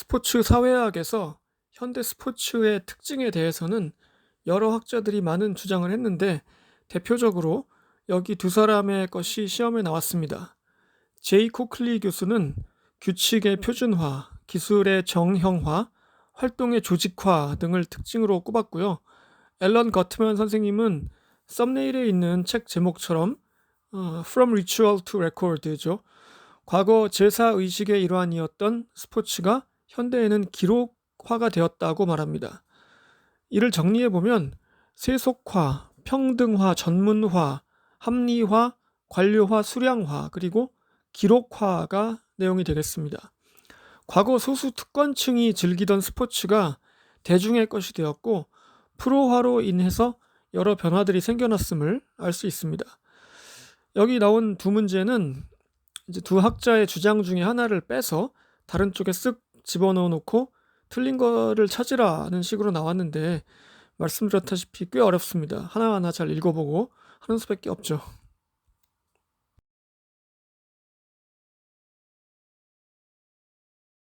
스포츠 사회학에서 현대 스포츠의 특징에 대해서는 여러 학자들이 많은 주장을 했는데 대표적으로 여기 두 사람의 것이 시험에 나왔습니다. 제이 코클리 교수는 규칙의 표준화, 기술의 정형화, 활동의 조직화 등을 특징으로 꼽았고요. 앨런 거트만 선생님은 썸네일에 있는 책 제목처럼 어, From Ritual to Record죠. 과거 제사 의식의 일환이었던 스포츠가 현대에는 기록화가 되었다고 말합니다. 이를 정리해 보면 세속화, 평등화, 전문화, 합리화, 관료화, 수량화, 그리고 기록화가 내용이 되겠습니다. 과거 소수 특권층이 즐기던 스포츠가 대중의 것이 되었고 프로화로 인해서 여러 변화들이 생겨났음을 알 수 있습니다. 여기 나온 두 문제는 이제 두 학자의 주장 중에 하나를 빼서 다른 쪽에 쓱 집어넣어 놓고 틀린 거를 찾으라는 식으로 나왔는데 말씀드렸다시피 꽤 어렵습니다. 하나하나 잘 읽어보고 하는 수밖에 없죠.